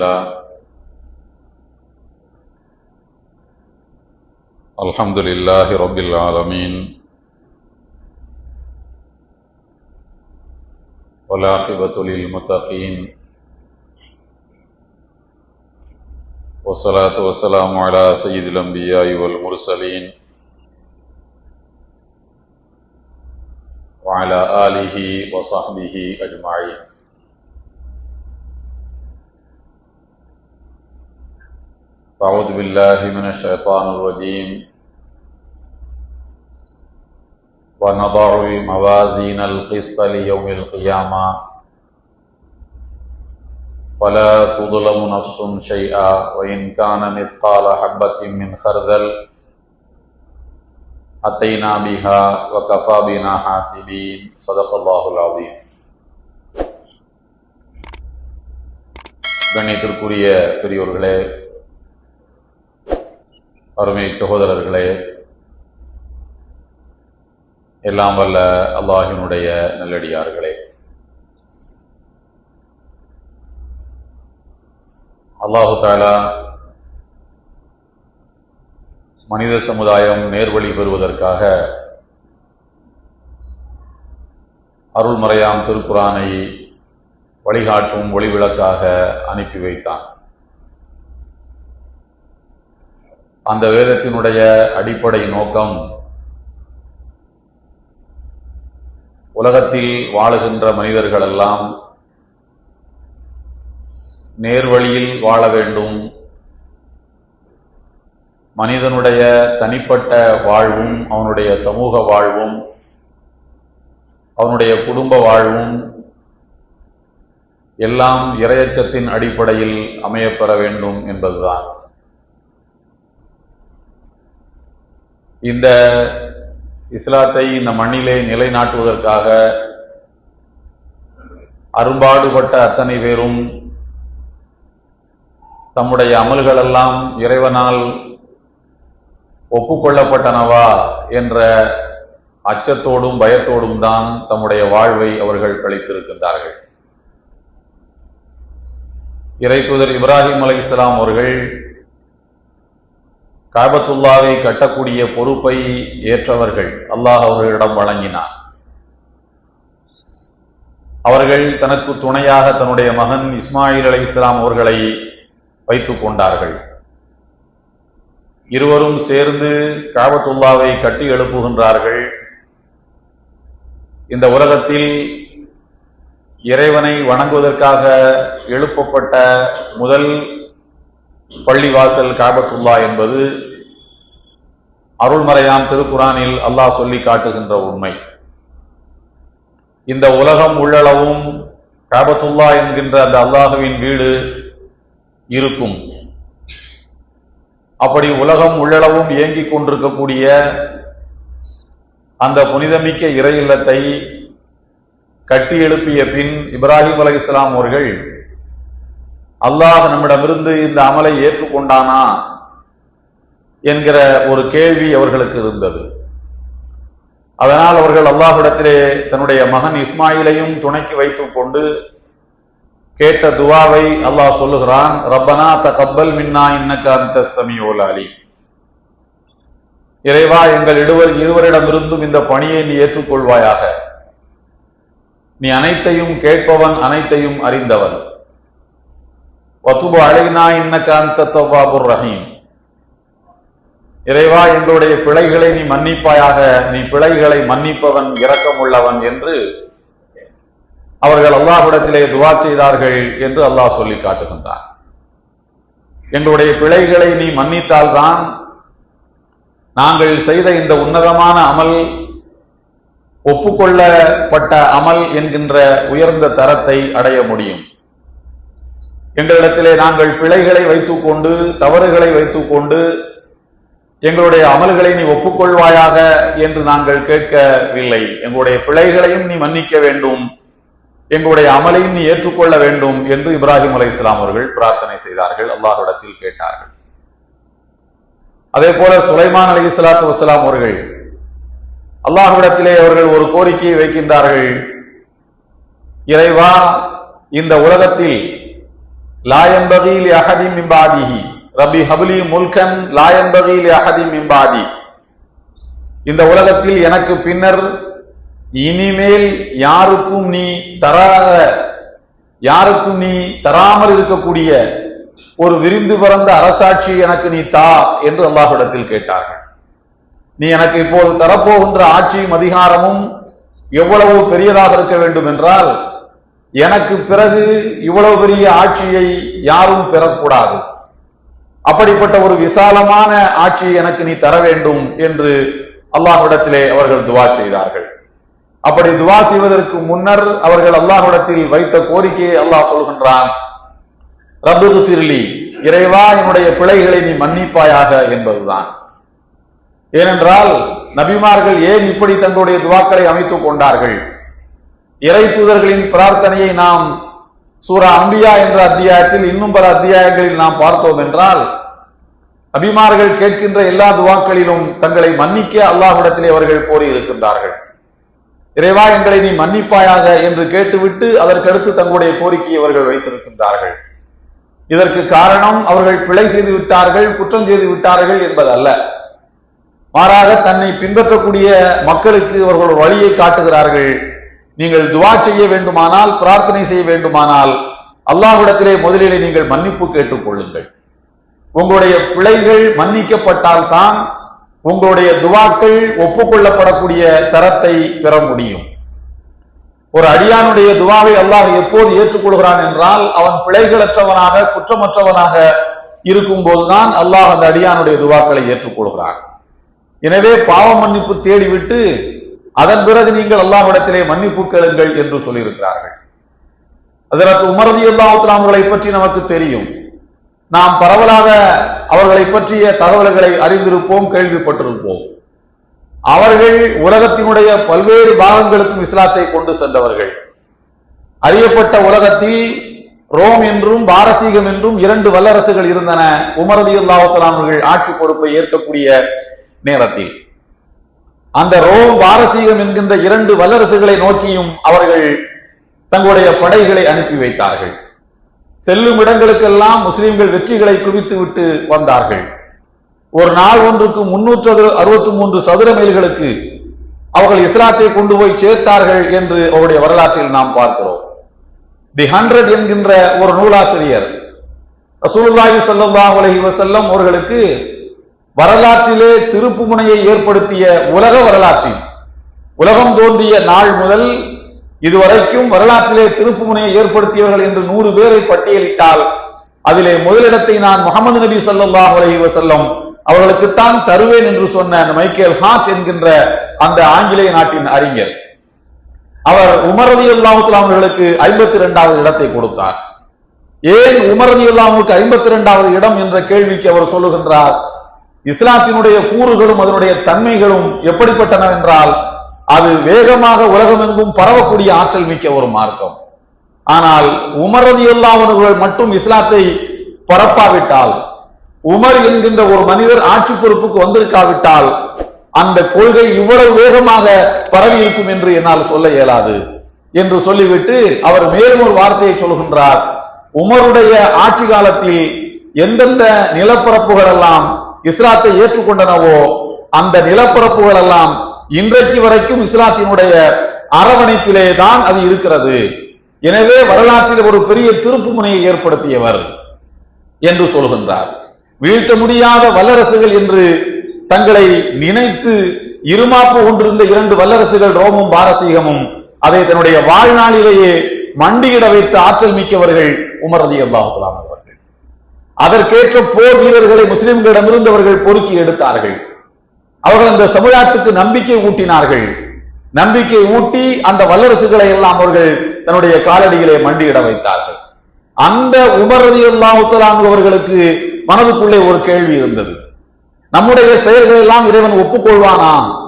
لله الحمد لله رب العالمين والعاقبة للمتقين والصلاة والسلام على سيد الأنبياء والمرسلين وعلى آله وصحبه أجمعين أعوذ بالله من الشيطان الرجيم ونضع الموازين القسط ليوم القيامة فلا تظلم نفس شيئا وإن كان مثقال حبة من خردل أتينا بها وكفى بنا حاسبين صدق الله العظيم கண்ணியத்திற்குரிய பெரியோர்களே அருமை சகோதரர்களே எல்லாம் வல்ல அல்லாஹினுடைய நல்லடியார்களே. அல்லாஹு தாலா மனித சமுதாயம் நேர்வழி பெறுவதற்காக அருள்மறையாம் திருக்குறானை வழிகாட்டும் ஒளிவிளக்காக அனுப்பி வைத்தான். அந்த வேதத்தினுடைய அடிப்படை நோக்கம் உலகத்தில் வாழுகின்ற மனிதர்கள் எல்லாம் நேர்வழியில் வாழ வேண்டும். மனிதனுடைய தனிப்பட்ட வாழ்வும் அவனுடைய சமூக வாழ்வும் அவனுடைய குடும்ப வாழ்வும் எல்லாம் இரையச்சத்தின் அடிப்படையில் அமையப்பெற வேண்டும் என்பதுதான். இந்த இஸ்லாத்தை இந்த மண்ணிலே நிலைநாட்டுவதற்காக அரும்பாடுபட்ட அத்தனை பேரும் தம்முடைய அமல்களெல்லாம் இறைவனால் ஒப்புக்கொள்ளப்பட்டனவா என்ற அச்சத்தோடும் பயத்தோடும் தான் தம்முடைய வாழ்வை அவர்கள் கழித்திருக்கின்றார்கள். இறைத்துதர் இப்ராஹிம் அலை இஸ்லாம் அவர்கள் காபத்துல்லாவை கட்டக்கூடிய பொறுப்பை ஏற்றவர்கள் அல்லாஹ் அவர்களிடம் வழங்கினார். அவர்கள் தனக்கு துணையாக தன்னுடைய மகன் இஸ்மாயில் அலி இஸ்லாம் அவர்களை வைத்துக் கொண்டார்கள். இருவரும் சேர்ந்து காபத்துல்லாவை கட்டி எழுப்புகின்றார்கள். இந்த உலகத்தில் இறைவனை வணங்குவதற்காக எழுப்பப்பட்ட முதல் பள்ளிவாசல் காபத்துல்லா என்பது அருள்மறையாம் திருக்குறானில் அல்லாஹ் சொல்லி காட்டுகின்ற உண்மை. இந்த உலகம் உள்ளளவும் காபத்துல்லா என்கின்ற அந்த அல்லாஹுவின் வீடு இருக்கும். அப்படி உலகம் உள்ளளவும் இயங்கிக் கொண்டிருக்கக்கூடிய அந்த புனிதமிக்க இறை இல்லத்தை கட்டி எழுப்பிய பின் இப்ராஹிம் அலி இஸ்லாம் அவர்கள் அல்லாஹ் நம்மிடமிருந்து இந்த அமலை ஏற்றுக்கொண்டானா என்கிற ஒரு கேள்வி அவர்களுக்கு இருந்தது. அதனால் அவர்கள் அல்லாஹிடத்திலே தன்னுடைய மகன் இஸ்மாயிலையும் துணைக்கு வைத்துக் கொண்டு கேட்ட துவாவை அல்லாஹ் சொல்லுகிறான் ரப்பனா கப்பல் மின்னா இன்னக்க அந்த சமியோல் அலி இறைவா எங்கள் இருவர் இருவரிடமிருந்தும் இந்த பணியை நீ ஏற்றுக்கொள்வாயாக. நீ அனைத்தையும் கேட்பவன் அனைத்தையும் அறிந்தவன். வத்துபு அழகினா இன்னக்க காந்த தோபாபுர் ரஹீம். இறைவா எங்களுடைய பிழைகளை நீ மன்னிப்பாயாக நீ பிழைகளை மன்னிப்பவன் இரக்கம் உள்ளவன் என்று அவர்கள் அல்லாஹிடத்திலே துவா செய்தார்கள் என்று அல்லாஹ் சொல்லி காட்டுகின்றான். எங்களுடைய பிழைகளை நீ மன்னித்தால்தான் நாங்கள் செய்த இந்த உன்னதமான அமல் ஒப்புக்கொள்ளப்பட்ட அமல் என்கின்ற உயர்ந்த தரத்தை அடைய முடியும். எங்களிடத்திலே நாங்கள் பிழைகளை வைத்துக் கொண்டு தவறுகளை வைத்துக் கொண்டு எங்களுடைய அமல்களை நீ ஒப்புக்கொள்வாயாக என்று நாங்கள் கேட்கவில்லை. எங்களுடைய பிழைகளையும் நீ மன்னிக்க வேண்டும். எங்களுடைய அமலையும் நீ ஏற்றுக்கொள்ள வேண்டும் என்று இப்ராஹிம் அலை இஸ்லாம் அவர்கள் பிரார்த்தனை செய்தார்கள். அல்லாஹிடத்தில் கேட்டார்கள். அதே போல சுலைமான் அலி இஸ்லாத்து வஸ்லாம் அவர்கள் அல்லாஹ்விடத்திலே அவர்கள் ஒரு கோரிக்கையை வைக்கின்றார்கள். இறைவா இந்த உலகத்தில் லாயம்பகில் அஹதி மிம்பாதிஹி ரபி ஹபுலி முல்கன் லாயம்பகில் அஹதி மிம்பாதி இந்த உலகத்தில் எனக்கு பின்னர் இனிமேல் யாருக்கும் நீ தராத யாருக்கும் நீ தராமல் இருக்கக்கூடிய ஒரு விரிந்து பிறந்த அரசாட்சி எனக்கு நீ தா என்று அல்லாஹிடத்தில் கேட்டார்கள். நீ எனக்கு இப்போது தரப்போகின்ற ஆட்சியும் அதிகாரமும் எவ்வளவு பெரியதாக இருக்க வேண்டும் என்றால் எனக்கு பிறகு இவ்வளவு பெரிய ஆட்சியை யாரும் பெறக்கூடாது. அப்படிப்பட்ட ஒரு விசாலமான ஆட்சியை எனக்கு நீ தர வேண்டும் என்று அல்லாஹ்விடத்திலே அவர்கள் துவா செய்தார்கள். அப்படி துவா செய்வதற்கு முன்னர் அவர்கள் அல்லாஹ்விடத்தில் வைத்த கோரிக்கையை அல்லாஹ் சொல்கின்றான் ரப்பு சிறிலி இறைவா என்னுடைய பிழைகளை நீ மன்னிப்பாயாக என்பதுதான். ஏனென்றால் நபிமார்கள் ஏன் இப்படி தங்களுடைய துவாக்களை அமைத்துக் கொண்டார்கள்? இறை தூதர்களின் பிரார்த்தனையை நாம் சூரா அம்பியா என்ற அத்தியாயத்தில் இன்னும் பல அத்தியாயங்களில் நாம் பார்த்தோம் என்றால் அபிமார்கள் கேட்கின்ற எல்லா துவாக்களிலும் தங்களை மன்னிக்க அல்லாஹிடத்திலே அவர்கள் கோரி இருக்கின்றார்கள் இறைவா எங்களை நீ மன்னிப்பாயாக என்று கேட்டுவிட்டு அதற்கடுத்து தங்களுடைய கோரிக்கையை அவர்கள் வைத்திருக்கின்றார்கள். இதற்கு காரணம் அவர்கள் பிழை செய்து விட்டார்கள் குற்றம் செய்து விட்டார்கள் என்பதல்ல. மாறாக தன்னை பின்பற்றக்கூடிய மக்களுக்கு அவர்கள் வழியை காட்டுகிறார்கள். நீங்கள் துவா செய்ய வேண்டுமானால் பிரார்த்தனை செய்ய வேண்டுமானால் அல்லாஹ்விடத்திலே முதலிலே நீங்கள் மன்னிப்பு கேட்டுக் கொள்ளுங்கள் உங்களுடைய பிழைகள் மன்னிக்கப்பட்டால் தான் உங்களுடைய துவாக்கள் ஒப்புக்கொள்ளப்படக்கூடிய தரத்தை பெற முடியும். ஒரு அடியானுடைய துவாவை அல்லாஹ் எப்போது ஏற்றுக்கொள்கிறான் என்றால் அவன் பிழைகளற்றவனாக குற்றமற்றவனாக இருக்கும் போதுதான் அல்லாஹ் அந்த அடியானுடைய துவாக்களை ஏற்றுக்கொள்கிறான். எனவே பாவ மன்னிப்பு தேடிவிட்டு அதன் பிறகு நீங்கள் அல்லாஹிடத்திலே மன்னிப்பு கேளுங்கள் என்று சொல்லியிருக்கிறார்கள். அதற்கு உமரதி அல்லாஹுத்தலாம்களை பற்றி நமக்கு தெரியும். நாம் பரவலாக அவர்களை பற்றிய தகவல்களை அறிந்திருப்போம் கேள்விப்பட்டிருப்போம். அவர்கள் உலகத்தினுடைய பல்வேறு பாகங்களுக்கும் இஸ்லாத்தை கொண்டு சென்றவர்கள். அறியப்பட்ட உலகத்தில் ரோம் என்றும் பாரசீகம் என்றும் இரண்டு வல்லரசுகள் இருந்தன. உமரதி அல்லாஹுத்தலாம் அவர்கள் ஆட்சி பொறுப்பை ஏற்கக்கூடிய நேரத்தில். அந்த ரோம் பாரசீகம் என்கின்ற இரண்டு வல்லரசுகளை நோக்கியும் அவர்கள் தங்களுடைய படைகளை அனுப்பி வைத்தார்கள். செல்லும் இடங்களுக்கெல்லாம் முஸ்லிம்கள் வெற்றிகளை குவித்து விட்டு வந்தார்கள். ஒரு நாள் ஒன்றுக்கு முன்னூற்று அறுபத்தி மூன்று சதுர மைல்களுக்கு அவர்கள் இஸ்லாத்தை கொண்டு போய் சேர்த்தார்கள் என்று அவருடைய வரலாற்றில் நாம் பார்க்கிறோம். தி ஹண்ட்ரட் என்கின்ற ஒரு நூலாசிரியர் ரசூலுல்லாஹி ஸல்லல்லாஹு அலைஹி வஸல்லம் அவர்களுக்கு வரலாற்றிலே திருப்பு முனையை ஏற்படுத்திய உலக வரலாற்றில் உலகம் தோன்றிய நாள் முதல் இதுவரைக்கும் வரலாற்றிலே திருப்பு முனையை ஏற்படுத்தியவர்கள் என்று நூறு பேரை பட்டியலிட்டால் அதிலே முதலிடத்தை நான் முகமது நபி ஸல்லல்லாஹு அலைஹி செல்லும் அவர்களுக்குத்தான் தருவேன் என்று சொன்ன மைக்கேல் ஹாட் என்கின்ற அந்த ஆங்கிலேய நாட்டின் அறிஞர். அவர் உமரதி அல்லாஹுலாம் அவர்களுக்கு ஐம்பத்தி இரண்டாவது இடத்தை கொடுத்தார். ஏன் உமரதி அல்லாமுக்கு ஐம்பத்தி இரண்டாவது இடம் என்ற கேள்விக்கு அவர் சொல்லுகின்றார்? இஸ்லாத்தினுடைய கூறுகளும் அதனுடைய தன்மைகளும் எப்படிப்பட்டன என்றால் அது வேகமாக உலகமெங்கும் பரவக்கூடிய ஆற்றல் மிக்க ஒரு மார்க்கம். ஆனால் உமரது எல்லாவர்கள் மட்டும் இஸ்லாத்தை பரப்பாவிட்டால் உமர் என்கின்ற ஒரு மனிதர் ஆட்சி பொறுப்புக்கு வந்திருக்காவிட்டால் அந்த கொள்கை இவ்வளவு வேகமாக பரவி இருக்கும் என்று என்னால் சொல்ல இயலாது என்று சொல்லிவிட்டு அவர் மேலும் ஒரு வார்த்தையை சொல்கின்றார். உமருடைய ஆட்சி காலத்தில் எந்தெந்த நிலப்பரப்புகள் எல்லாம் இஸ்லாத்தை ஏற்றுக்கொண்டனவோ அந்த நிலப்பரப்புகள் எல்லாம் இன்றைக்கு வரைக்கும் இஸ்லாத்தினுடைய அரவணைப்பிலே தான் அது இருக்கிறது. எனவே வரலாற்றில் ஒரு பெரிய திருப்பு முனையை ஏற்படுத்தியவர் என்று சொல்கின்றார். வீழ்த்த முடியாத வல்லரசுகள் என்று தங்களை நினைத்து இருமாப்பு கொண்டிருந்த இரண்டு வல்லரசுகள் ரோமும் பாரசீகமும் அதை தன்னுடைய வாழ்நாளிலேயே மண்டியிட வைத்த ஆற்றல் மிக்கவர்கள் உமர் ரதி அல்லாஹுலாம் அவர்கள் அதற்கேற்ற போர் வீரர்களை முஸ்லிம்களிடமிருந்து அவர்கள் பொறுக்கி எடுத்தார்கள். அவர்கள் அந்த சமுதாயத்துக்கு நம்பிக்கை ஊட்டினார்கள். நம்பிக்கை ஊட்டி அந்த வல்லரசுகளை எல்லாம் அவர்கள் தன்னுடைய காலடியிலே மண்டியிட வைத்தார்கள். அந்த உமரதி ரதி அவர்களுக்கு மனதுக்குள்ளே ஒரு கேள்வி இருந்தது. நம்முடைய செயல்கள் எல்லாம் இறைவன் ஒப்புக்கொள்வானா?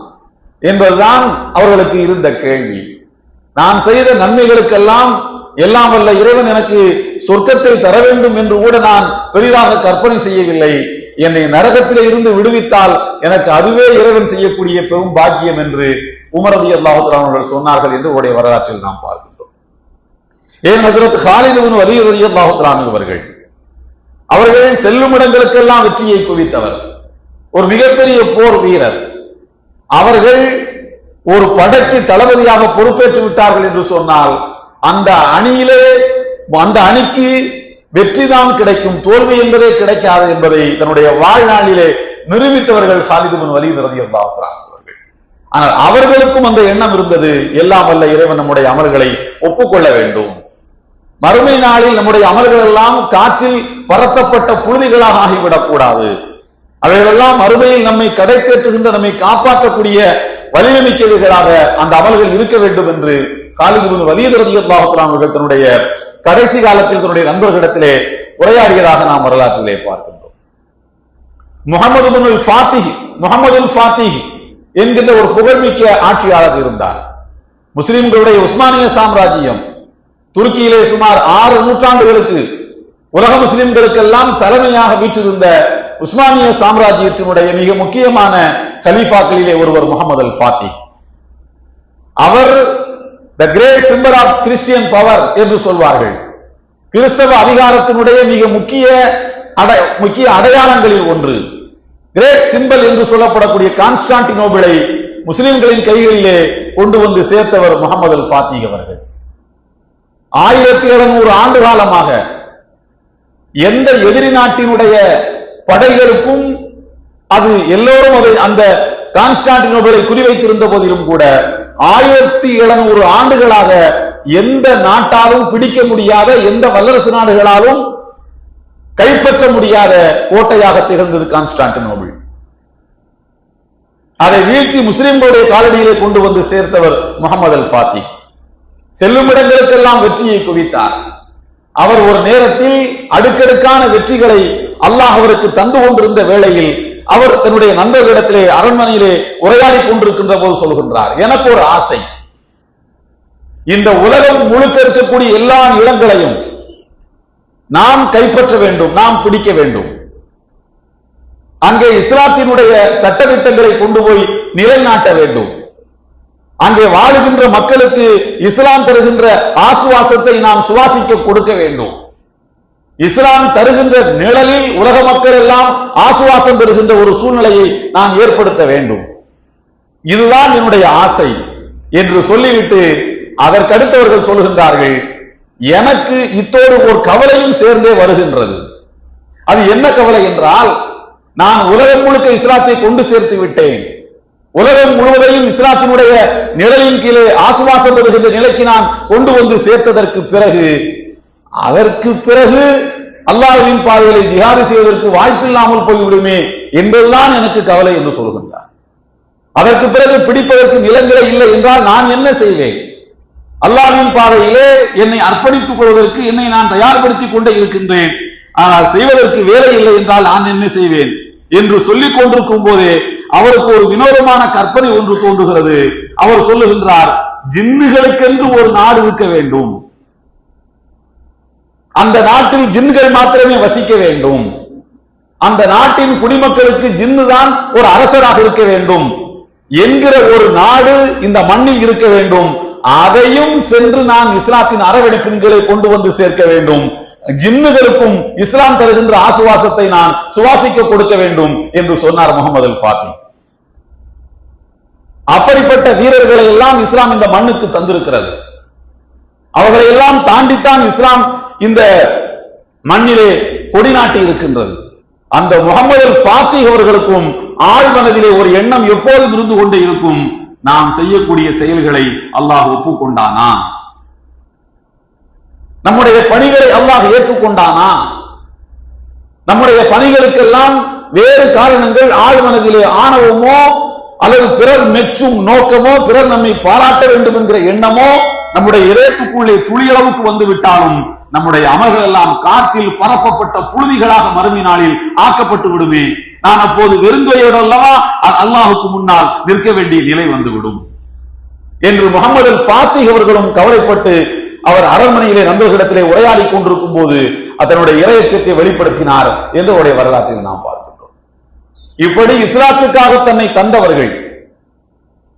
என்பதுதான் அவர்களுக்கு இருந்த கேள்வி. நான் செய்த நன்மைகளுக்கெல்லாம் எல்லாம் வல்ல இறைவன் எனக்கு சொர்க்கத்தை தர வேண்டும் என்று கூட நான் பெரிதாக கற்பனை செய்யவில்லை. என்னை நரகத்திலே இருந்து விடுவித்தால் எனக்கு அதுவே இறைவன் செய்யக்கூடிய பெரும் பாக்கியம் என்று உமரதி அல்லாஹுலாம் அவர்கள் சொன்னார்கள் என்று உடைய வரலாற்றில் நாம் பார்க்கின்றோம். ஏன் ஹசரத் ஹாலிதுவன் வலி ரலியல்லாஹு அவர்கள்? அவர்கள் செல்லும் இடங்களுக்கெல்லாம் வெற்றியை குவித்தவர். ஒரு மிகப்பெரிய போர் வீரர். அவர்கள் ஒரு படைக்கு தளபதியாக பொறுப்பேற்று விட்டார்கள் என்று சொன்னால் அந்த அணியிலே அந்த அணிக்கு வெற்றிதான் கிடைக்கும் தோல்வி என்பதே கிடைக்காது என்பதை தன்னுடைய வாழ்நாளிலே நிரூபித்தவர்கள் சாலிதுபின் வலி ரலியல்லாஹு ஆனால் அவர்களுக்கும் அந்த எண்ணம் இருந்தது எல்லாம் அல்ல இறைவன் நம்முடைய அமல்களை ஒப்புக்கொள்ள வேண்டும். மறுமை நாளில் நம்முடைய அமல்கள் எல்லாம் காற்றில் பரத்தப்பட்ட புழுதிகளாக ஆகிவிடக் கூடாது. அவைகளெல்லாம் மறுமையில் நம்மை கடை தேற்றுகின்ற நம்மை காப்பாற்றக்கூடிய வலிமைமிக்கவைகளாக அந்த அமல்கள் இருக்க வேண்டும் என்று காலிதுபின் வலியதரதி அவர்கள் தன்னுடைய கடைசி காலத்தில் தன்னுடைய நண்பர்களிடத்திலே உரையாடியதாக நாம் வரலாற்றிலே பார்க்கின்றோம். முகமது பின் முகமது ஃபாத்திஹி என்கின்ற ஒரு புகழ்மிக்க ஆட்சியாளர் இருந்தார். முஸ்லிம்களுடைய உஸ்மானிய சாம்ராஜ்யம் துருக்கியிலே சுமார் ஆறு நூற்றாண்டுகளுக்கு உலக முஸ்லிம்களுக்கெல்லாம் தலைமையாக வீற்றிருந்த உஸ்மானிய சாம்ராஜ்யத்தினுடைய மிக முக்கியமான கலீஃபாக்களிலே ஒருவர் Muhammad Al Fatih our the great symbol of Christian power என்று சொல்வார்கள். கிறிஸ்தவ அதிகாரத்தினுடைய மிக முக்கிய முக்கிய அடையாளங்களில் ஒன்று. கிரேட் சிம்பல் என்று சொல்லப்படக்கூடிய கான்ஸ்டான்டினோபிளை முஸ்லிம்களின் கைகளிலே கொண்டு வந்து சேர்த்தவர் முகமது அல் ஃபாத்திக் அவர்கள். ஆயிரத்தி எழுநூறு ஆண்டு காலமாக எந்த எதிரி நாட்டினுடைய படைகளுக்கும் அது எல்லோரும் அதை அந்த கான்ஸ்டான்டினோபிளை குறிவைத்திருந்த போதிலும் கூட ஆயிரத்தி எழுநூறு ஆண்டுகளாக எந்த நாட்டாலும் பிடிக்க முடியாத எந்த வல்லரசு நாடுகளாலும் கைப்பற்ற முடியாத கோட்டையாக திகழ்ந்தது கான்ஸ்டான்டினோபிள். அதை வீழ்த்தி முஸ்லிம்களுடைய காலடியிலே கொண்டு வந்து சேர்த்தவர் முகமது அல் ஃபாத்தி செல்லும் இடங்களுக்கெல்லாம் வெற்றியை குவித்தார். அவர் ஒரு நேரத்தில் அடுக்கடுக்கான வெற்றிகளை அல்லாஹ் அவருக்கு தந்து கொண்டிருந்த வேளையில் அவர் தன்னுடைய நண்பர்களிடத்திலே அரண்மனையிலே உரையாடி கொண்டிருக்கின்ற போது சொல்கின்றார். எனக்கு ஒரு ஆசை. இந்த உலகம் முழுக்க இருக்கக்கூடிய எல்லா இடங்களையும் நாம் கைப்பற்ற வேண்டும் நாம் பிடிக்க வேண்டும். அங்கே இஸ்லாத்தினுடைய சட்டத்திட்டங்களை கொண்டு போய் நிலைநாட்ட வேண்டும். அங்கே வாழுகின்ற மக்களுக்கு இஸ்லாம் தருகின்ற ஆசுவாசத்தை நாம் சுவாசிக்க கொடுக்க வேண்டும். இஸ்லாம் தருகின்ற நிழலில் உலக மக்கள் எல்லாம் ஆசுவாசம் பெறுகின்ற ஒரு சூழ்நிலையை நான் ஏற்படுத்த வேண்டும். இதுதான் என்னுடைய ஆசை என்று சொல்லிவிட்டு அதற்கடுத்தவர்கள் சொல்கின்றார்கள் எனக்கு இத்தோடு ஒரு கவலையும் சேர்ந்தே வருகின்றது. அது என்ன கவலை என்றால் நான் உலகம் முழுக்க இஸ்லாத்தை கொண்டு சேர்த்து விட்டேன். உலகம் முழுவதையும் இஸ்லாத்தினுடைய நிழலின் கீழே ஆசுவாசம் பெறுகின்ற நிலைக்கு நான் கொண்டு வந்து சேர்த்ததற்கு பிறகு அதற்கு பிறகு அல்லாஹ்வின் பாதைகளை ஜிஹாது செய்வதற்கு வாய்ப்பில்லாமல் போய்விடுமே என்பதுதான் எனக்கு கவலை என்று சொல்கின்றார் அதற்கு பிறகு பிடிப்பதற்கு நிலங்களே இல்லை என்றால் நான் என்ன செய்வேன்? அல்லாவின் பாதையிலே என்னை அர்ப்பணித்துக் கொள்வதற்கு என்னை நான் தயார்படுத்திக் கொண்டே இருக்கின்றேன். ஆனால் செய்வதற்கு வேலை இல்லை என்றால் நான் என்ன செய்வேன்? என்று சொல்லிக் கொண்டிருக்கும் போதே அவருக்கு ஒரு வினோதமான கற்பனை ஒன்று தோன்றுகிறது. அவர் சொல்லுகின்றார் ஜின்னுகளுக்கென்று ஒரு நாடு இருக்க வேண்டும். அந்த நாட்டில் ஜின்கள் மாத்திரமே வசிக்க வேண்டும். அந்த நாட்டின் குடிமக்களுக்கு ஜின்னு தான் ஒரு அரசராக இருக்க வேண்டும். என்கிற ஒரு நாடு இந்த மண்ணில் இருக்க வேண்டும். அதையும் சென்று நான் இஸ்லாத்தின் அரவணைப்பின்களை கொண்டு வந்து சேர்க்க வேண்டும். ஜின்னுகளுக்கும் இஸ்லாம் தருகின்ற ஆசுவாசத்தை நான் சுவாசிக்க கொடுக்க வேண்டும் என்று சொன்னார் முகமது அல் பாபி அப்படிப்பட்ட வீரர்களை எல்லாம் இஸ்லாம் இந்த மண்ணுக்கு தந்திருக்கிறது. அவர்களை எல்லாம் தாண்டித்தான் இஸ்லாம் இந்த மண்ணிலே கொடிநாட்டி இருக்கின்றது. அந்த முகமது அல் அவர்களுக்கும் ஆழ்மனதிலே ஒரு எண்ணம் எப்போதும் இருந்து கொண்டே இருக்கும். நாம் செய்யக்கூடிய செயல்களை அல்லாஹ் ஒப்புக்கொண்டானா? நம்முடைய பணிகளை அல்லாஹ் ஏற்றுக்கொண்டானா? நம்முடைய பணிகளுக்கெல்லாம் வேறு காரணங்கள் ஆழ்மனதிலே ஆணவமோ அல்லது பிறர் மெச்சும் நோக்கமோ பிறர் நம்மை பாராட்ட வேண்டும் என்கிற எண்ணமோ நம்முடைய இறைப்புக்குள்ளே துளியளவுக்கு வந்து விட்டாலும் நம்முடைய அமல்கள் எல்லாம் காற்றில் பரப்பப்பட்ட புழுதிகளாக மறுமை நாளில் ஆக்கப்பட்டு விடுமே. நான் அப்போது வெறுங்கையோடு அல்லவா? அல்லாஹுக்கு முன்னால் நிற்க வேண்டிய நிலை வந்துவிடும். என்று முகமது பாத்திக் அவர்களும் கவலைப்பட்டு அவர் அரண்மனையிலே நண்பர்களிடத்திலே உரையாடி கொண்டிருக்கும் போது அதனுடைய இரையச்சத்தை வெளிப்படுத்தினார் என்று அவருடைய வரலாற்றில் நாம் பார்க்கின்றோம். இப்படி இஸ்லாத்துக்காக தன்னை தந்தவர்கள்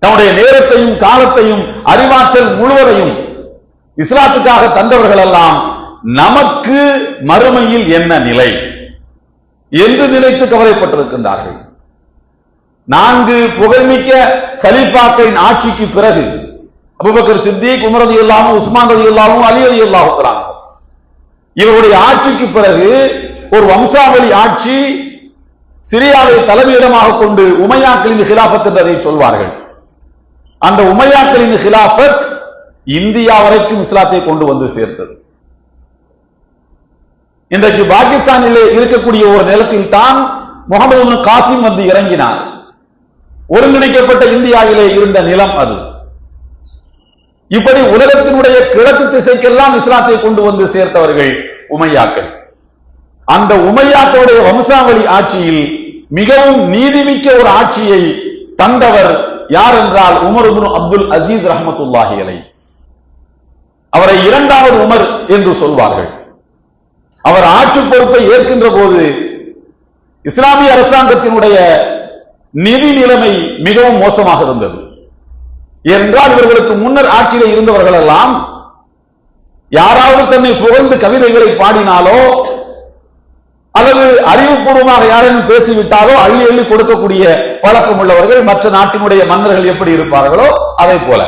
தன்னுடைய நேரத்தையும் காலத்தையும் அறிவாற்றல் முழுவதையும் இஸ்லாத்துக்காக தந்தவர்கள் எல்லாம் நமக்கு மறுமையில் என்ன நிலை என்று நினைத்து கவலைப்பட்டிருக்கின்றார்கள். நான்கு புகழ்மிக்க கலீஃபாக்களின் ஆட்சிக்கு பிறகு அபுபக்கர் சித்திக் உமரது இல்லாமல் உஸ்மான் ரதி இல்லாமல் அலி ரதி இல்லாஹுத்தராங்க இவருடைய ஆட்சிக்கு பிறகு ஒரு வம்சாவளி ஆட்சி சிரியாவை தலைமையிடமாக கொண்டு உமையாக்களின் ஹிலாபத் என்றதை சொல்வார்கள். அந்த உமையாக்களின் ஹிலாபத் இந்தியா வரைக்கும் இஸ்லாத்தை கொண்டு வந்து சேர்த்தது. இன்றைக்கு பாகிஸ்தானிலே இருக்கக்கூடிய ஒரு நிலத்தில் தான் முகமது காசிம் வந்து இறங்கினார். ஒருங்கிணைக்கப்பட்ட இந்தியாவிலே இருந்த நிலம் அது. இப்படி உலகத்தினுடைய கிழக்கு திசைக்கெல்லாம் இஸ்லாத்தை கொண்டு வந்து சேர்த்தவர்கள் உமையாக்கள். அந்த உமையாக்களுடைய வம்சாவளி ஆட்சியில் மிகவும் நீதிமிக்க ஒரு ஆட்சியை தந்தவர் யார் என்றால் உமர் அப்துல் அசீஸ் ரஹமத்துல்லாஹி அலை அவரை இரண்டாவது உமர் என்று சொல்வார்கள். அவர் ஆட்சி பொறுப்பை ஏற்கின்ற போது இஸ்லாமிய அரசாங்கத்தினுடைய நிதி நிலைமை மிகவும் மோசமாக இருந்தது. என்றால் இவர்களுக்கு முன்னர் ஆட்சியில் இருந்தவர்கள் எல்லாம் யாராவது தன்னை புகழ்ந்து கவிதைகளை பாடினாலோ அல்லது அறிவுபூர்வமாக யாரும் பேசிவிட்டாலோ அள்ளி அள்ளி கொடுக்கக்கூடிய பழக்கம் உள்ளவர்கள் மற்ற நாட்டினுடைய மன்னர்கள் எப்படி இருப்பார்களோ அதை போல.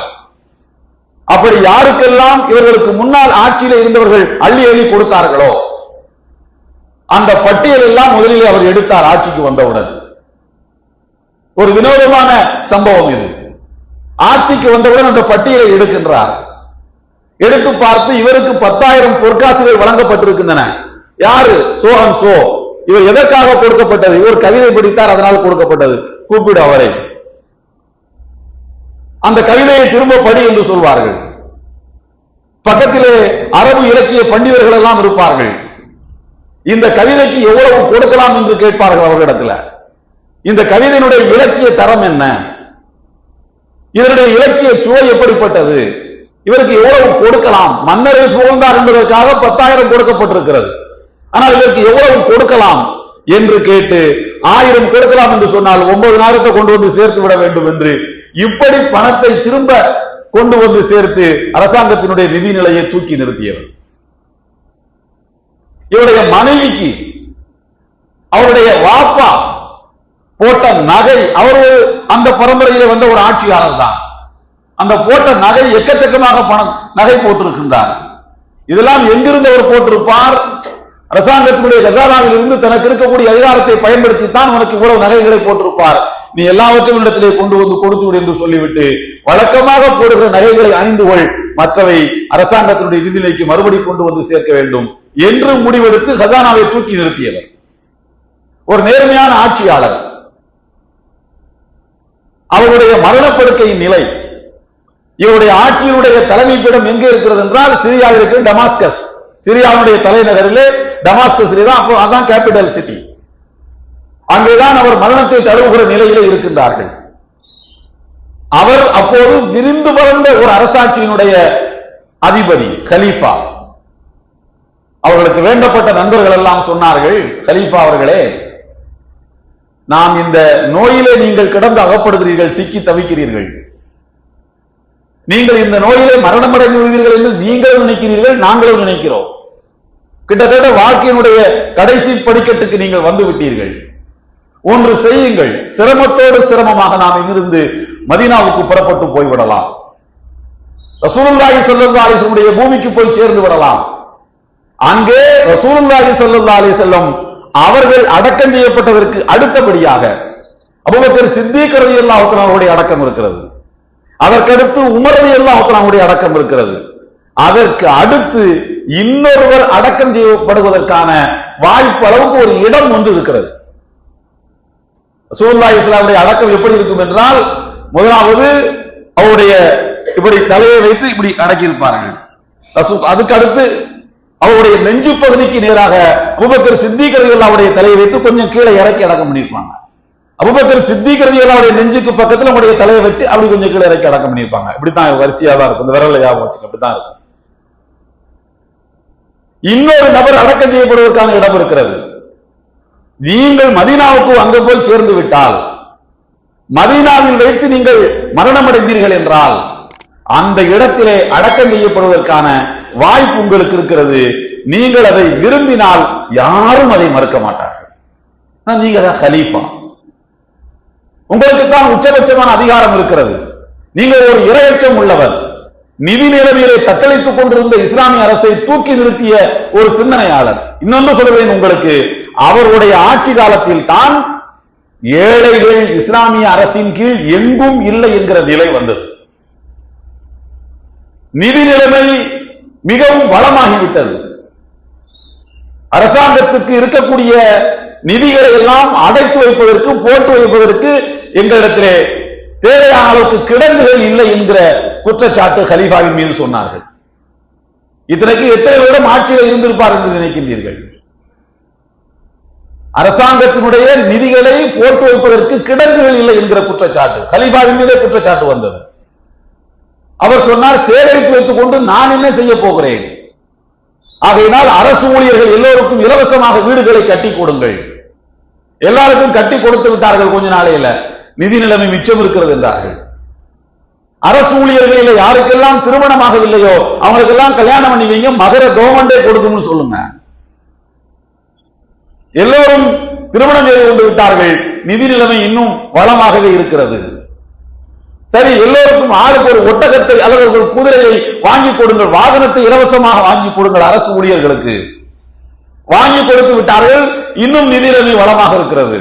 அப்படி யாருக்கெல்லாம் இவர்களுக்கு முன்னால் ஆட்சியில் இருந்தவர்கள் அள்ளி அள்ளி கொடுத்தார்களோ அந்த பட்டியல் எல்லாம் முதலில் அவர் எடுத்தார் ஆட்சிக்கு வந்தவுடன். ஒரு வினோதமான சம்பவம் இது. ஆட்சிக்கு வந்தவுடன் அந்த பட்டியலை எடுக்கின்றார். எடுத்து பார்த்து இவருக்கு பத்தாயிரம் பொற்காசுகள் வழங்கப்பட்டிருக்கின்றன. யாரு? சோஹன் சோ. இவர் எதற்காக கொடுக்கப்பட்டது? இவர் கவிதை படித்தார் அதனால் கொடுக்கப்பட்டது. கூப்பிடு அவரை. அந்த கவிதையை திரும்ப படி என்று சொல்வார்கள். பக்கத்திலே அரபு இலக்கிய பண்டிதர்கள் எல்லாம் இருப்பார்கள். இந்த கவிதைக்கு எவ்வளவு கொடுக்கலாம் என்று கேட்பார்கள் அவர்களிடத்துல? இந்த கவிதையினுடைய இலக்கிய தரம் என்ன? இதனுடைய இலக்கிய சுவை எப்படிப்பட்டது? இவருக்கு எவ்வளவு கொடுக்கலாம்? மன்னரை புகழ்ந்தார் என்பதற்காக பத்தாயிரம் கொடுக்கப்பட்டிருக்கிறது. ஆனால் இதற்கு எவ்வளவு கொடுக்கலாம் என்று கேட்டு ஆயிரம் கொடுக்கலாம் என்று சொன்னால் ஒன்பது நேரத்தை கொண்டு வந்து சேர்த்து விட வேண்டும் என்று இப்படி பணத்தை திரும்ப கொண்டு வந்து சேர்த்து அரசாங்கத்தினுடைய நிதி நிலையை தூக்கி நிறுத்தியவர். இவருடைய மனைவிக்கு அவருடைய வாப்பா போட்ட நகை அவர் அந்த பரம்பரையில வந்த ஒரு ஆட்சியாளர் தான். அந்த போட்ட நகை எக்கச்சக்கமாக பணம் நகை போட்டிருக்கின்றார். இதெல்லாம் எங்கிருந்து அவர் போட்டிருப்பார்? அரசாங்கத்தினுடைய கஜானாவில் இருந்து தனக்கு இருக்கக்கூடிய அதிகாரத்தை பயன்படுத்தி தான் உனக்கு இவ்வளவு நகைகளை போட்டிருப்பார். நீ எல்லாவற்றையும் இடத்திலே கொண்டு வந்து கொடுத்து விடு என்று சொல்லிவிட்டு வழக்கமாக போடுகிற நகைகளை அணிந்து கொள். மற்றவை அரசாங்கத்தினுடைய நிதிநிலைக்கு மறுபடி கொண்டு வந்து சேர்க்க வேண்டும். என்று முடிவெடுத்து ஹசானாவை தூக்கி நிறுத்தியவர். ஒரு நேர்மையான ஆட்சியாளர். அவருடைய மரணப்படுக்கையின் நிலை இவருடைய ஆட்சியினுடைய தலைமைப்பிடம் எங்கே இருக்கிறது என்றால் சிரியாவில் இருக்கிற டமாஸ்கஸ். சிரியாவுடைய தலைநகரிலே டமாஸ்கஸிலே தான் அப்போ அதான் கேபிட்டல் சிட்டி அங்கேதான் அவர் மரணத்தை தழுவுகிற நிலையிலே இருக்கின்றார்கள். அவர் அப்போது விரிந்து பறந்த ஒரு அரசாட்சியினுடைய அதிபதி கலீஃபா. அவர்களுக்கு வேண்டப்பட்ட நண்பர்கள் எல்லாம் சொன்னார்கள் கலீஃபா அவர்களே நாம் இந்த நோயிலே நீங்கள் கிடந்து அகப்படுகிறீர்கள் சிக்கி தவிக்கிறீர்கள். நீங்கள் இந்த நோயிலே மரணமடைந்து விடுவீர்கள் என்று நீங்களும் நினைக்கிறீர்கள் நாங்களும் நினைக்கிறோம். கிட்டத்தட்ட வாழ்க்கையினுடைய கடைசி படிக்கட்டுக்கு நீங்கள் வந்து விட்டீர்கள். ஒன்று செய்யுங்கள் சிரமத்தோடு சிரமமாக நாம் இங்கிருந்து மதீனாவுக்கு புறப்பட்டு போய்விடலாம். ரசூலுல்லாஹி ஸல்லல்லாஹு அலைஹி பூமிக்கு போய் சேர்ந்து விடலாம். அங்கே ரசூலுல்லாஹி ஸல்லல்லாஹு அலைஹி வஸல்லம் அவர்கள் அடக்கம் செய்யப்பட்டதற்கு அடுத்தபடியாக அபூபக்கர் சித்திக் ரலியல்லாஹு அல்லா அவருடைய அடக்கம் இருக்கிறது. அதற்கடுத்து உமர் ரலியல்லாஹு தஆலா அவருடைய அடக்கம் இருக்கிறது. அதற்கு அடுத்து இன்னொருவர் அடக்கம் செய்யப்படுவதற்கான வாய்ப்பு அளவுக்கு ஒரு இடம் ஒன்று இருக்கிறது. ரசூலுல்லாஹி இஸ்லாமுடைய அடக்கம் எப்படி இருக்கும் என்றால் முதலாவது அவருடைய இப்படி தலையை வைத்து இப்படி அடக்கி இருப்பார்கள் அதுக்கு அடுத்து அவருடைய நெஞ்சு பகுதிக்கு நேராக அபுபக்கர் சித்திகர்கள் அவருடைய தலையை வைத்து கொஞ்சம் கீழே இறக்கி அடக்கம் பண்ணியிருப்பாங்க. அபுபக்கர் சித்திகர்கள் அவருடைய நெஞ்சுக்கு பக்கத்துல அவருடைய தலையை வச்சு அப்படி கொஞ்சம் கீழே இறக்கி அடக்கம் பண்ணியிருப்பாங்க. இப்படித்தான் வரிசையா தான் இருக்கும். இந்த விரல ஞாபகம் வச்சுக்க அப்படித்தான் இருக்கும். இன்னொரு நபர் அடக்கம் செய்யப்படுவதற்கான இடம் இருக்கிறது. நீங்கள் மதீனாவுக்கு அங்கு போய் சேர்ந்து விட்டால் மதீனாவில் வைத்து நீங்கள் மரணமடைந்தீர்கள் என்றால் அந்த இடத்திலே அடக்கம் செய்யப்படுவதற்கான வாய்ப்பு உங்களுக்கு இருக்கிறது. நீங்கள் அதை விரும்பினால் யாரும் அதை மறுக்க மாட்டார்கள். நீங்க தான் ஹலீஃபா உங்களுக்கு தான் உச்சபட்சமான அதிகாரம் இருக்கிறது. நீங்கள் ஒரு இரையச்சம் உள்ளவர். நிதி நிலைமையிலே தத்தளித்துக் கொண்டிருந்த இஸ்லாமிய அரசை தூக்கி நிறுத்திய ஒரு சிந்தனையாளர். இன்னொன்று சொல்கிறேன் உங்களுக்கு. அவருடைய ஆட்சி காலத்தில் தான் ஏழைகள் இஸ்லாமிய அரசின் கீழ் எங்கும் இல்லை என்கிற நிலை வந்தது. நிதி நிலைமை மிகவும் வளமாகிவிட்டது. அரசாங்கத்துக்கு இருக்கக்கூடிய நிதிகளை எல்லாம் அடைத்து வைப்பதற்கு போட்டு வைப்பதற்கு எங்களிடத்திலே தேவையான அளவுக்கு கிடங்குகள் இல்லை என்கிற குற்றச்சாட்டு ஹலீஃபாவின் மீது சொன்னார்கள். இத்தனைக்கு எத்தனை வருடம் ஆட்சியில் இருந்திருப்பார் என்று நினைக்கின்றீர்கள்? அரசாங்கத்தினுடைய நிதிகளை போட்டு வைப்பதற்கு கிடங்குகள் இல்லை என்கிற குற்றச்சாட்டு ஹலீஃபாவின் மீதே குற்றச்சாட்டு வந்தது. அவர் சொன்னார் சேகரித்து வைத்துக் கொண்டு நான் என்ன செய்ய போகிறேன்? ஆகையினால் அரசு ஊழியர்கள் எல்லோருக்கும் இலவசமாக வீடுகளை கட்டி கொடுங்கள். எல்லாருக்கும் கட்டி கொடுத்து விட்டார்கள் கொஞ்ச நாளையில. நிதி நிலைமை மிச்சம் இருக்கிறது என்றார்கள். அரசு ஊழியர்களில் யாருக்கெல்லாம் திருமணமாகவில்லையோ அவங்களுக்கெல்லாம் கல்யாணம் பண்ணி வைங்க மகர கவர்மெண்டே கொடுக்கும்னு சொல்லுங்க. எல்லோரும் திருமணம் செய்து கொண்டு விட்டார்கள். நிதி நிலைமை இன்னும் வளமாகவே இருக்கிறது. சரி எல்லோருக்கும் ஆளுக்கு ஒரு ஒட்டகத்தை அல்லது ஒரு குதிரையை வாங்கி கொடுங்கள். வாகனத்தை இலவசமாக வாங்கி கொடுங்கள் அரசு ஊழியர்களுக்கு. வாங்கி கொடுத்து விட்டார்கள் இன்னும் நிதி வளமாக இருக்கிறது.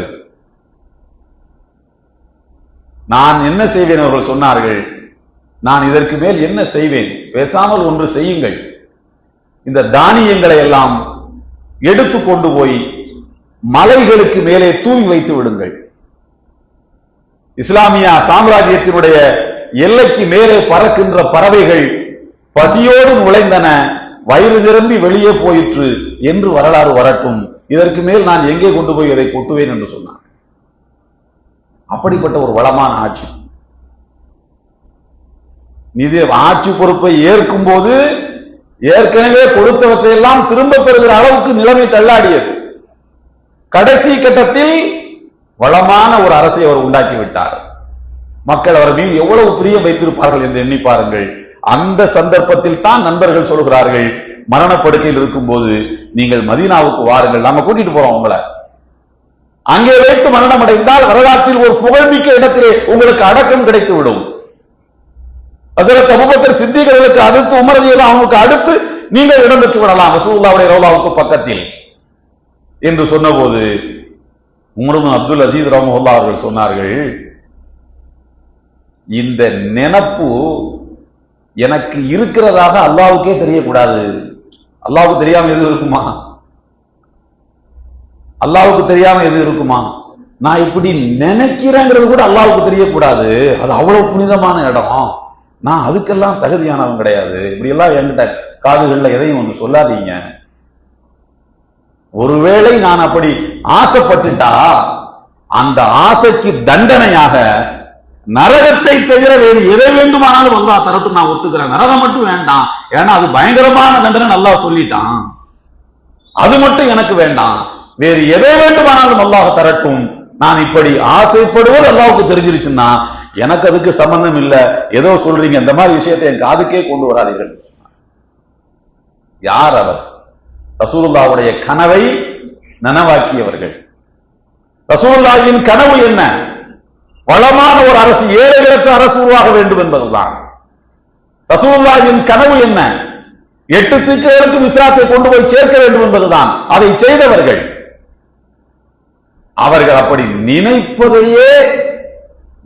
நான் என்ன செய்வேன் அவர்கள் சொன்னார்கள். நான் இதற்கு மேல் என்ன செய்வேன்? பேசாமல் ஒன்று செய்யுங்கள். இந்த தானியங்களை எல்லாம் எடுத்து கொண்டு போய் மலைகளுக்கு மேலே தூவி வைத்து விடுங்கள். இஸ்லாமிய சாம்ராஜ்யத்தினுடைய எல்லைக்கு மேலே பறக்கின்ற பறவைகள் பசியோடு நுழைந்தன வயிறு நிரம்பி வெளியே போயிற்று என்று வரலாறு வரட்டும். இதற்கு மேல் நான் எங்கே கொண்டு போய் இதை கொட்டுவேன் என்று சொன்னார். அப்படிப்பட்ட ஒரு வளமான ஆட்சி. நிதி ஆட்சி பொறுப்பை ஏற்கும் போது ஏற்கனவே கொடுத்தவற்றையெல்லாம் திரும்ப பெறுகிற அளவுக்கு நிலைமை தள்ளாடியது. கடைசி கட்டத்தில் வளமான ஒரு அரசை அவர் உண்டாக்கி விட்டார் மக்கள் அவர் மீது எவ்வளவு பிரியம் வைத்திருப்பார்கள் என்று எண்ணி பாருங்கள். அந்த சந்தர்ப்பத்தில் தான் நண்பர்கள் சொல்கிறார்கள் மரணப்படுக்கையில் இருக்கும்போது நீங்கள் மதீனாவுக்கு வாருங்கள் நாம கூட்டிட்டு போறோம் உங்களை. அங்கே வைத்து மரணம் அடைந்தால் வரலாற்றில் ஒரு புகழ்மிக்க இடத்திலே உங்களுக்கு அடக்கம் கிடைத்து விடும் அதற்கு அபூபக்கர் சித்திகளுக்கு அடுத்து உமரதியெல்லாம் அவங்களுக்கு அடுத்து நீங்கள் இடம் பெற்று விடலாம் ரோலாவுக்கு பக்கத்தில். என்று சொன்னபோது உமரும் அப்துல் அசீஸ் ரமஹுல்லா அவர்கள் சொன்னார்கள் இந்த நினப்பு எனக்கு இருக்கிறதாக அல்லாவுக்கே தெரியக்கூடாது. அல்லாவுக்கு தெரியாம எது இருக்குமா? அல்லாவுக்கு தெரியாம எது இருக்குமா? நான் இப்படி நினைக்கிறேங்கிறது கூட அல்லாவுக்கு தெரியக்கூடாது. அது அவ்வளவு புனிதமான இடம். நான் அதுக்கெல்லாம் தகுதியானவன் கிடையாது. இப்படி எல்லாம் என்கிட்ட காதுகள்ல எதையும் ஒன்று சொல்லாதீங்க. ஒருவேளை நான் அப்படி ஆசைப்பட்டுட்டா அந்த ஆசைக்கு தண்டனையாக நரகத்தை தவிர வேறு எதை வேண்டுமானாலும் அல்லா தரட்டும் நான் ஒத்துக்கிறேன். நரகம் மட்டும் வேண்டாம். ஏன்னா அது பயங்கரமான தண்டனை நல்லா சொல்லிட்டான். அது மட்டும் எனக்கு வேண்டாம். வேறு எதை வேண்டுமானாலும் அல்லாஹ் தரட்டும். நான் இப்படி ஆசைப்படுவது அல்லாவுக்கு தெரிஞ்சிருச்சுன்னா எனக்கு அதுக்கு சம்பந்தம் இல்ல. ஏதோ சொல்றீங்க. இந்த மாதிரி விஷயத்தை என் காதுக்கே கொண்டு வராதீர்கள். யார் அவர்? ரசூலுல்லாவுடைய கனவை நனவாக்கியவர்கள். ரசூலுல்லாவின் கனவு என்ன? வளமான ஒரு அரசு ஏழைகளற்ற அரசு உருவாக வேண்டும் என்பதுதான். ரசூலுல்லாவின் கனவு என்ன? எட்டு திக்குகளுக்கும் இஸ்லாத்தை கொண்டு போய் சேர்க்க வேண்டும் என்பதுதான். அதை செய்தவர்கள். அவர்கள் அப்படி நினைப்பதையே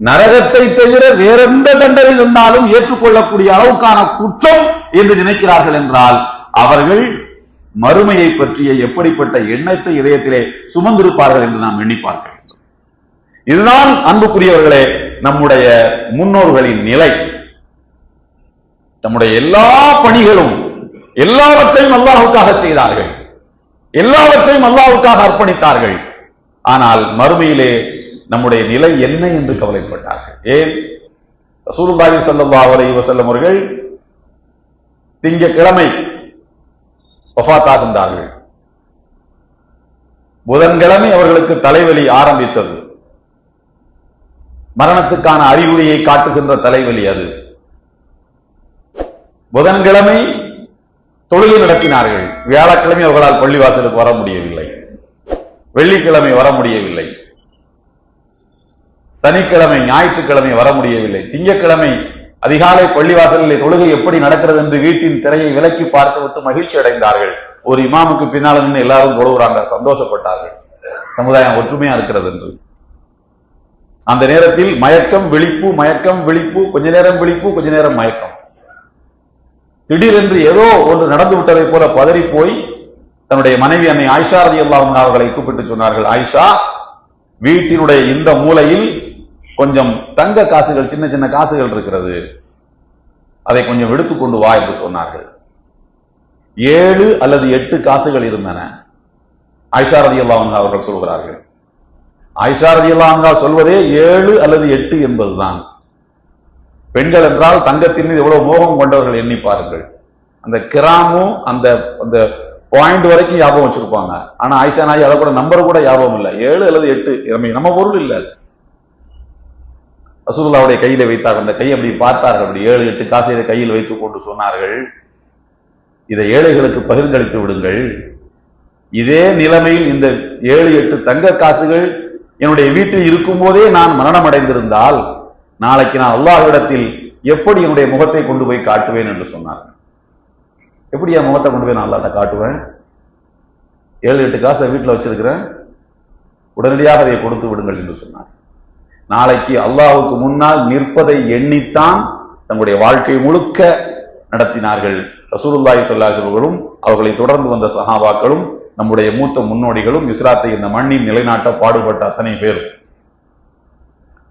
நரகத்தை தவிர வேறெந்த தண்டனை இருந்தாலும் ஏற்றுக்கொள்ளக்கூடிய அளவுக்கான குற்றம் என்று நினைக்கிறார்கள் என்றால் அவர்கள் மறுமையை பற்றிய எப்படிப்பட்ட எண்ணத்தை இதயத்திலே சுமந்திருப்பார்கள் என்று நாம் எண்ணி பார்க்க வேண்டும் இதுதான் அன்புக்குரியவர்களே நம்முடைய முன்னோர்களின் நிலை. நம்முடைய எல்லா பணிகளும் எல்லாவற்றையும் அல்லாவுக்காக செய்தார்கள். எல்லாவற்றையும் அல்லாவுக்காக அர்ப்பணித்தார்கள். ஆனால் மறுமையிலே நம்முடைய நிலை என்ன என்று கவலைப்பட்டார்கள். ஏன்? ரசூலுல்லாஹி ஸல்லல்லாஹு அலைஹி வஸல்லம் அவர்கள் திங்கக்கிழமை வஃபாத்தாகின்றார்கள் புதன்கிழமை அவர்களுக்கு தலைவலி ஆரம்பித்தது. மரணத்துக்கான அறிகுறியை காட்டுகின்ற தலைவலி அது. புதன்கிழமை தொழுகை நடத்தினார்கள். வியாழக்கிழமை அவர்களால் பள்ளிவாசலுக்கு வர முடியவில்லை. வெள்ளிக்கிழமை வர முடியவில்லை. சனிக்கிழமை ஞாயிற்றுக்கிழமை வர முடியவில்லை. திங்கட்கிழமை அதிகாலை பள்ளிவாசலில் தொழுகை எப்படி நடக்கிறது என்று வீட்டின் திரையை விலக்கி பார்த்துவிட்டு மகிழ்ச்சி அடைந்தார்கள். ஒரு இமாமுக்கு பின்னால் நின்று எல்லாரும் தொழுகிறாங்க சந்தோஷப்பட்டார்கள். சமுதாயம் ஒற்றுமையா இருக்கிறது என்று. அந்த நேரத்தில் மயக்கம் விழிப்பு மயக்கம் விழிப்பு கொஞ்ச நேரம் விழிப்பு கொஞ்ச நேரம் மயக்கம். திடீரென்று ஏதோ ஒன்று நடந்து விட்டதை போல பதறி போய் தன்னுடைய மனைவி அன்னை ஆயிஷா ரதி அவர்களை கூப்பிட்டு சொன்னார்கள் ஆயிஷா வீட்டினுடைய இந்த மூலையில் கொஞ்சம் தங்க காசுகள் சின்ன சின்ன காசுகள் இருக்கிறது. அதை கொஞ்சம் எடுத்துக்கொண்டு வா என்று சொன்னார்கள். ஏழு அல்லது எட்டு காசுகள் இருந்தன. ஐஷா ரதி அவர்கள் சொல்கிறார்கள். ஐஷா ரதி சொல்வதே ஏழு அல்லது எட்டு என்பதுதான். பெண்கள் என்றால் தங்கத்தின் மீது எவ்வளவு மோகம் கொண்டவர்கள் எண்ணி பாருங்கள். அந்த கிராமும் அந்த அந்த பாயிண்ட் வரைக்கும் ஞாபகம் வச்சிருப்பாங்க. ஆனா ஆயிஷா நாய் அதை கூட நம்பர் கூட ஞாபகம் இல்லை. ஏழு அல்லது எட்டு நம்ம பொருள் இல்லை ரசூல்லாவுடைய கையில வைத்தார். அந்த கை அப்படி பார்த்தார்கள். அப்படி ஏழு எட்டு காசை இதை கையில் வைத்துக் கொண்டு சொன்னார்கள். இதை ஏழைகளுக்கு பகிர்ந்தளித்து விடுங்கள். இதே நிலைமையில் இந்த ஏழு எட்டு தங்க காசுகள் என்னுடைய வீட்டில் இருக்கும் போதே நான் மரணம் அடைந்திருந்தால் நாளைக்கு நான் அல்லாஹ்விடத்தில் எப்படி என்னுடைய முகத்தை கொண்டு போய் காட்டுவேன் என்று சொன்னார் எப்படி என் முகத்தை கொண்டு போய் நான் அல்லாட்ட காட்டுவேன்? ஏழு எட்டு காசை வீட்டில் வச்சிருக்கிறேன். உடனடியாக அதை கொடுத்து விடுங்கள் என்று சொன்னார் நாளைக்கு அல்லாஹுக்கு முன்னால் நிற்பதை எண்ணித்தான் தங்களுடைய வாழ்க்கை முழுக்க நடத்தினார்கள். ரசூலுல்லாஹி ஸல்லல்லாஹு அவர்களை தொடர்ந்து வந்த சஹாபாக்களும் நம்முடைய மூத்த முன்னோடிகளும் இஸ்லாத்தை இந்த மண்ணில் நிலைநாட்ட பாடுபட்ட அத்தனை பேரும்.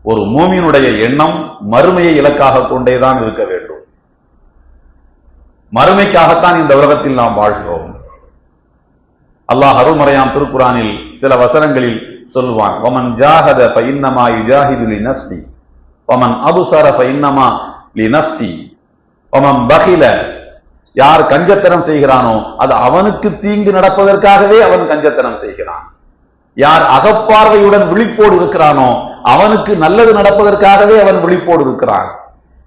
ஒரு மூமியினுடைய எண்ணம் மறுமையை இலக்காக கொண்டேதான் இருக்க வேண்டும். மறுமைக்காகத்தான் இந்த உலகத்தில் நாம் வாழ்கிறோம். அல்லாஹ் அருள்மறையாம் திருக்குறானில் சில வசனங்களில் சொல்வான் ஒமன் ஜாஹத ஃபஇன்னமா யுஜாஹிது லினஃப்ஸி ஒமன் அபுசர ஃபஇன்னமா லினஃப்ஸி ஒமன் பகில. யார் கஞ்சத்தனம் செய்கிறானோ அது அவனுக்கு தீங்கு நடப்பதற்காகவே அவன் கஞ்சத்தனம் செய்கிறான். யார் அகப்பார்வையுடன் விழிப்போடு இருக்கிறானோ அவனுக்கு நல்லது நடப்பதற்காகவே அவன் விழிப்போடு இருக்கிறான்.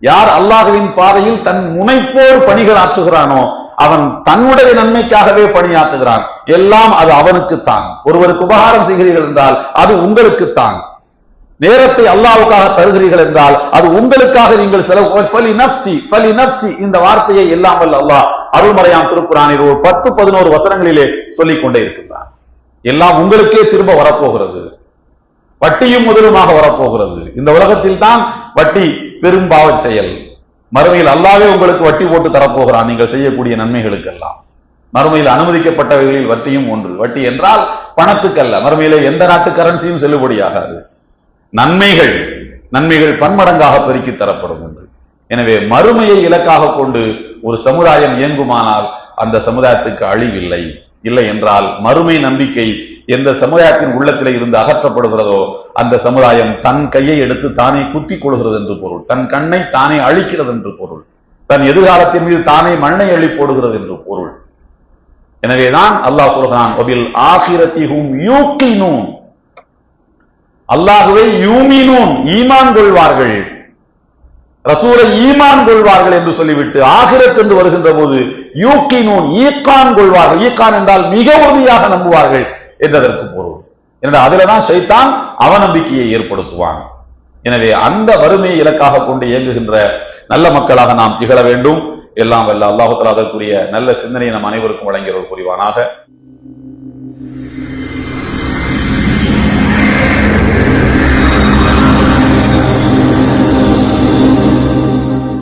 யார் அல்லாஹுவின் பாதையில் தன் முனைப்போடு பணிகள் ஆற்றுகிறானோ அவன் தன்னுடைய நன்மைக்காகவே பணியாற்றுகிறான். எல்லாம் அது அவனுக்குத்தான். ஒருவருக்கு உபகாரம் செய்கிறீர்கள் என்றால் அது உங்களுக்குத்தான். நேரத்தை அல்லாவுக்காக தருகிறீர்கள் என்றால் அது உங்களுக்காக நீங்கள் செலவு ஃபலி நப்சி ஃபலி இந்த வார்த்தையை எல்லாம் வல்ல அல்லாஹ் அருள்மறையாம் திருக்குறானில் ஒரு பத்து பதினோரு வசனங்களிலே சொல்லிக் கொண்டே இருக்கின்றான். எல்லாம் உங்களுக்கே திரும்ப வரப்போகிறது. வட்டியும் முதலுமாக வரப்போகிறது. இந்த உலகத்தில் தான் வட்டி பெரும்பாவச் செயல். மறுமையில் அல்லாவே உங்களுக்கு வட்டி போட்டு தரப்போகிறான். நீங்கள் செய்யக்கூடிய நன்மைகளுக்கெல்லாம். மறுமையில் அனுமதிக்கப்பட்டவைகளில் வட்டியும் ஒன்று. வட்டி என்றால் பணத்துக்கல்ல. மறுமையில எந்த நாட்டு கரன்சியும் செல்லுபடியாகாது. நன்மைகள் நன்மைகள் பன்மடங்காக பெருக்கி தரப்படும் என்று எனவே மறுமையை இலக்காக கொண்டு ஒரு சமுதாயம் இயங்குமானால் அந்த சமுதாயத்துக்கு அழிவில்லை. இல்லை என்றால் மறுமை நம்பிக்கை எந்த சமுதாயத்தின் உள்ளத்திலே இருந்து அகற்றப்படுகிறதோ அந்த சமுதாயம் தன் கையை எடுத்து தானே குத்திக் கொள்கிறது என்று பொருள். தன் கண்ணை தானே அழிக்கிறது என்று பொருள். தன் எதிர்காலத்தின் மீது தானே மண்ணை அள்ளி போடுகிறது என்று பொருள். எனவேதான் அல்லாஹ் சொல்கிறான் யூக்கினூன். அல்லாஹுவை யூமினூன் ஈமான் கொள்வார்கள். ரசூலை ஈமான் கொள்வார்கள் என்று சொல்லிவிட்டு ஆகிரத் என்று வருகின்ற போது யூக்கினூன் ஈக்கான் கொள்வார்கள். ஈக்கான் என்றால் மிக உறுதியாக நம்புவார்கள் என்றதற்கு பொருள். எனவே அதுலதான் சைத்தான் அவநம்பிக்கையை ஏற்படுத்துவான். எனவே அந்த வறுமையை இலக்காக கொண்டு இயங்குகின்ற நல்ல மக்களாக நாம் திகழ வேண்டும். எல்லாம் வல்ல அல்லாஹத்தில் அதற்குரிய நல்ல சிந்தனையை நம் அனைவருக்கும் வழங்கியவர் புரிவானாக.